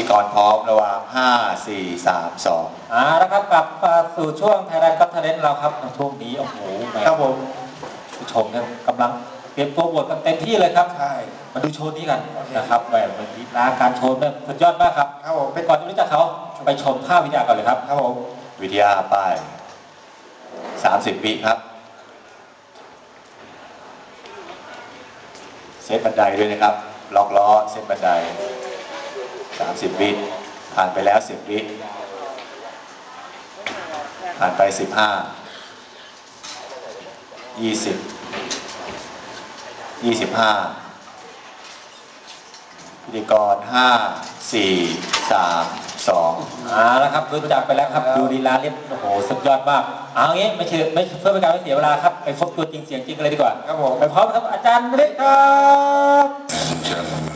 ธีกรพร้อมระหว่าง 5 4 3 2อ่าแล้วครับกลับมาสู่ช่วงไทยแลนด์ก็ทเลนเราครับช่วงนี้โอ้โหแหมครับผมผู้ชมเนี่ยกำลังเตรียมตัวบวชกันเต็มที่เลยครับ ใช่ มาดูโชว์นี้กันโอเค นะครับแหมวันนี้นะการโชว์เนี่ยสุดยอดมากครับครับผมเป็นก่อนจะรู้จักเขาไปชมภาพวิทยาก่อนเลยครับ ครับผมวิทยาป้าย 30วิครับ เซตบันไดด้วยนะครับ ล็อกล้อเซตบันได 30 วิผ่านไปแล้ว 10 วิผ่านไป 15 20 25พิธีกร 5 4 3 2อ่าแล้วครับรู้จักไปแล้วครับ ดูลีลาเล่นโอ้โหสุดยอดมากเอางี้ไม่เชื่อไม่เพื่อเป็นการไม่เสียเวลาครับไปพบตัวจริงเสียงจริงกันเลยดีกว่าครับผมไปพร้อมครับอาจารย์เล็กครับ Ladies and gentlemen,